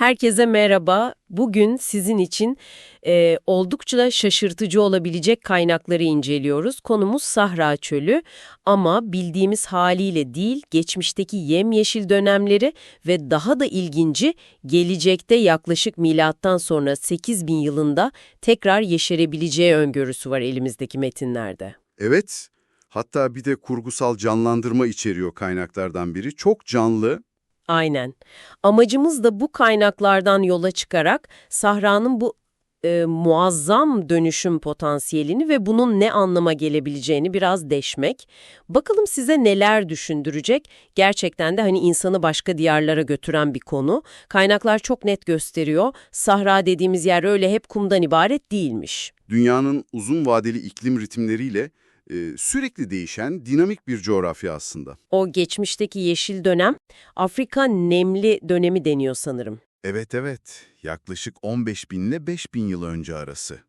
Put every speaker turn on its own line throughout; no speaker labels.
Herkese merhaba. Bugün sizin için e, oldukça şaşırtıcı olabilecek kaynakları inceliyoruz. Konumuz Sahra Çölü ama bildiğimiz haliyle değil, geçmişteki yemyeşil dönemleri ve daha da ilginci gelecekte yaklaşık milattan sonra 8000 yılında tekrar yeşerebileceği öngörüsü var elimizdeki metinlerde.
Evet, hatta bir de kurgusal canlandırma içeriyor kaynaklardan biri. Çok canlı,
Aynen. Amacımız da bu kaynaklardan yola çıkarak Sahra'nın bu e, muazzam dönüşüm potansiyelini ve bunun ne anlama gelebileceğini biraz deşmek. Bakalım size neler düşündürecek? Gerçekten de hani insanı başka diyarlara götüren bir konu. Kaynaklar çok net gösteriyor. Sahra dediğimiz yer öyle hep kumdan ibaret değilmiş.
dünyanın uzun vadeli iklim ritimleriyle e, sürekli değişen dinamik bir coğrafya aslında.
O geçmişteki yeşil dönem Afrika nemli dönemi deniyor sanırım.
Evet evet, yaklaşık 15 bin ile 5 bin yıl önce arası.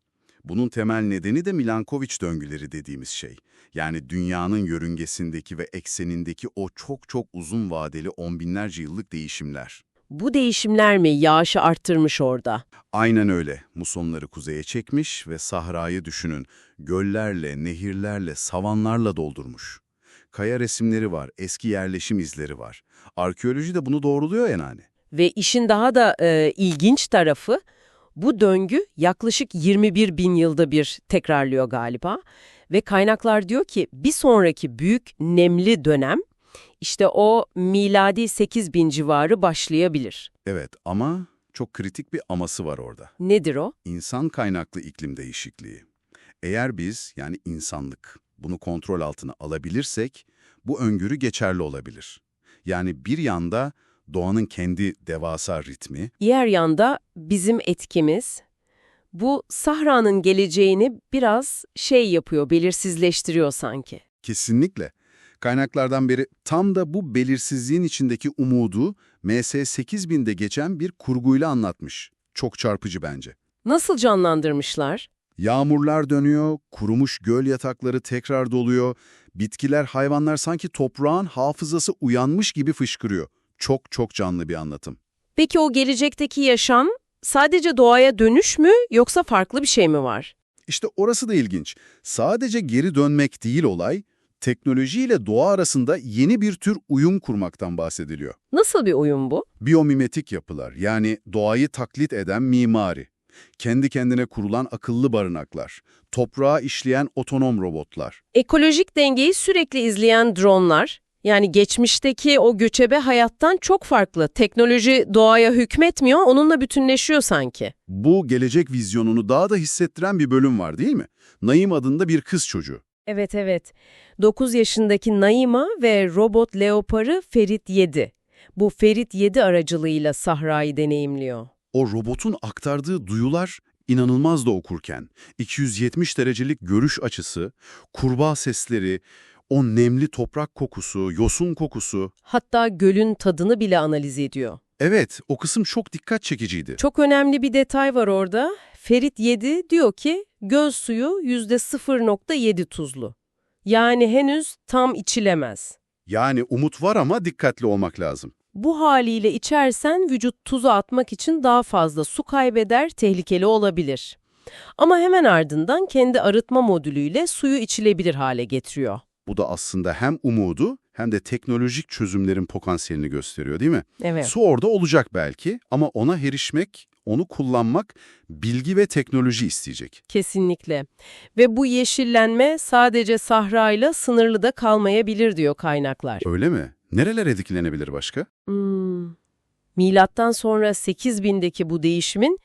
Bunun temel nedeni de Milankoviç döngüleri dediğimiz şey. Yani dünyanın yörüngesindeki ve eksenindeki o çok çok uzun vadeli on binlerce yıllık değişimler.
Bu değişimler mi yağışı arttırmış orada?
Aynen öyle. Musonları kuzeye çekmiş ve sahrayı düşünün. Göllerle, nehirlerle, savanlarla doldurmuş. Kaya resimleri var, eski yerleşim izleri var. Arkeoloji de bunu doğruluyor yani.
Ve işin daha da e, ilginç tarafı bu döngü yaklaşık 21 bin yılda bir tekrarlıyor galiba. Ve kaynaklar diyor ki bir sonraki büyük nemli dönem işte o miladi 8 bin civarı başlayabilir.
Evet ama çok kritik bir aması var orada.
Nedir o?
İnsan kaynaklı iklim değişikliği. Eğer biz yani insanlık bunu kontrol altına alabilirsek bu öngörü geçerli olabilir. Yani bir yanda doğanın kendi devasa ritmi,
Diğer yanda bizim etkimiz bu Sahra'nın geleceğini biraz şey yapıyor, belirsizleştiriyor sanki.
Kesinlikle. Kaynaklardan biri tam da bu belirsizliğin içindeki umudu MS-8000'de geçen bir kurguyla anlatmış. Çok çarpıcı bence.
Nasıl canlandırmışlar?
Yağmurlar dönüyor, kurumuş göl yatakları tekrar doluyor, bitkiler, hayvanlar sanki toprağın hafızası uyanmış gibi fışkırıyor. Çok çok canlı bir anlatım.
Peki o gelecekteki yaşam sadece doğaya dönüş mü yoksa farklı bir şey mi var?
İşte orası da ilginç. Sadece geri dönmek değil olay, teknolojiyle doğa arasında yeni bir tür uyum kurmaktan bahsediliyor.
Nasıl bir uyum bu?
Biyomimetik yapılar yani doğayı taklit eden mimari, kendi kendine kurulan akıllı barınaklar, toprağa işleyen otonom robotlar.
Ekolojik dengeyi sürekli izleyen dronlar, yani geçmişteki o göçebe hayattan çok farklı. Teknoloji doğaya hükmetmiyor, onunla bütünleşiyor sanki.
Bu gelecek vizyonunu daha da hissettiren bir bölüm var değil mi? Naim adında bir kız çocuğu.
Evet evet. 9 yaşındaki Naima ve robot leoparı Ferit 7. Bu Ferit 7 aracılığıyla Sahra'yı deneyimliyor.
O robotun aktardığı duyular inanılmaz da okurken. 270 derecelik görüş açısı, kurbağa sesleri, o nemli toprak kokusu, yosun kokusu.
Hatta gölün tadını bile analiz ediyor.
Evet, o kısım çok dikkat çekiciydi.
Çok önemli bir detay var orada. Ferit 7 diyor ki göl suyu %0.7 tuzlu. Yani henüz tam içilemez.
Yani umut var ama dikkatli olmak lazım.
Bu haliyle içersen vücut tuzu atmak için daha fazla su kaybeder, tehlikeli olabilir. Ama hemen ardından kendi arıtma modülüyle suyu içilebilir hale getiriyor.
Bu da aslında hem umudu hem de teknolojik çözümlerin potansiyelini gösteriyor değil mi?
Evet.
Su orada olacak belki ama ona erişmek, onu kullanmak bilgi ve teknoloji isteyecek.
Kesinlikle. Ve bu yeşillenme sadece sahrayla sınırlı da kalmayabilir diyor kaynaklar.
Öyle mi? Nereler etkilenebilir başka?
Hmm. Milattan sonra 8000'deki bu değişimin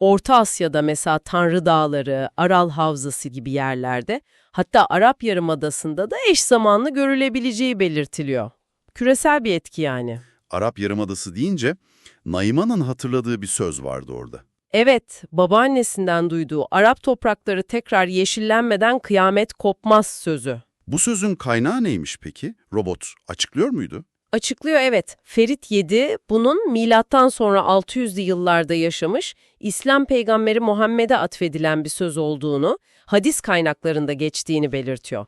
Orta Asya'da mesela Tanrı Dağları, Aral Havzası gibi yerlerde hatta Arap Yarımadası'nda da eş zamanlı görülebileceği belirtiliyor. Küresel bir etki yani.
Arap Yarımadası deyince Naima'nın hatırladığı bir söz vardı orada.
Evet, babaannesinden duyduğu Arap toprakları tekrar yeşillenmeden kıyamet kopmaz sözü.
Bu sözün kaynağı neymiş peki? Robot açıklıyor muydu?
Açıklıyor evet. Ferit 7 bunun milattan sonra 600'lü yıllarda yaşamış İslam peygamberi Muhammed'e atfedilen bir söz olduğunu, hadis kaynaklarında geçtiğini belirtiyor.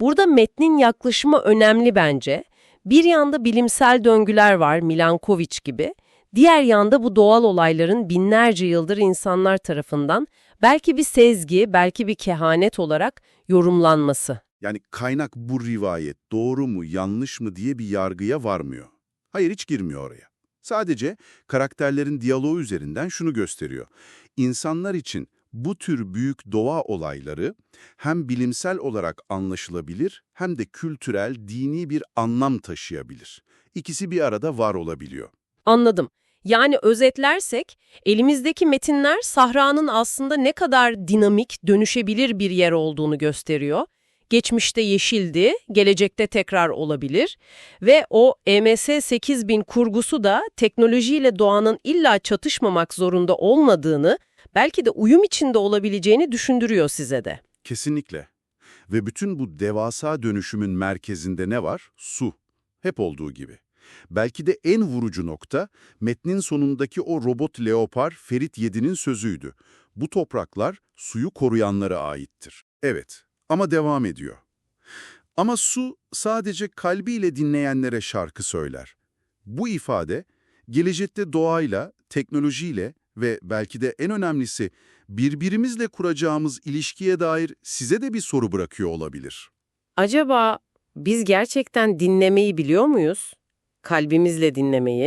Burada metnin yaklaşımı önemli bence. Bir yanda bilimsel döngüler var Milankoviç gibi. Diğer yanda bu doğal olayların binlerce yıldır insanlar tarafından belki bir sezgi, belki bir kehanet olarak yorumlanması.
Yani kaynak bu rivayet doğru mu yanlış mı diye bir yargıya varmıyor. Hayır hiç girmiyor oraya. Sadece karakterlerin diyaloğu üzerinden şunu gösteriyor. İnsanlar için bu tür büyük doğa olayları hem bilimsel olarak anlaşılabilir hem de kültürel, dini bir anlam taşıyabilir. İkisi bir arada var olabiliyor.
Anladım. Yani özetlersek, elimizdeki metinler Sahra'nın aslında ne kadar dinamik, dönüşebilir bir yer olduğunu gösteriyor. Geçmişte yeşildi, gelecekte tekrar olabilir ve o EMS 8000 kurgusu da teknolojiyle doğanın illa çatışmamak zorunda olmadığını, belki de uyum içinde olabileceğini düşündürüyor size de.
Kesinlikle. Ve bütün bu devasa dönüşümün merkezinde ne var? Su. Hep olduğu gibi. Belki de en vurucu nokta, metnin sonundaki o robot leopar Ferit Yedi'nin sözüydü. Bu topraklar suyu koruyanlara aittir. Evet, ama devam ediyor. Ama su sadece kalbiyle dinleyenlere şarkı söyler. Bu ifade, gelecekte doğayla, teknolojiyle ve belki de en önemlisi birbirimizle kuracağımız ilişkiye dair size de bir soru bırakıyor olabilir.
Acaba biz gerçekten dinlemeyi biliyor muyuz? Kalbimizle dinlemeyi?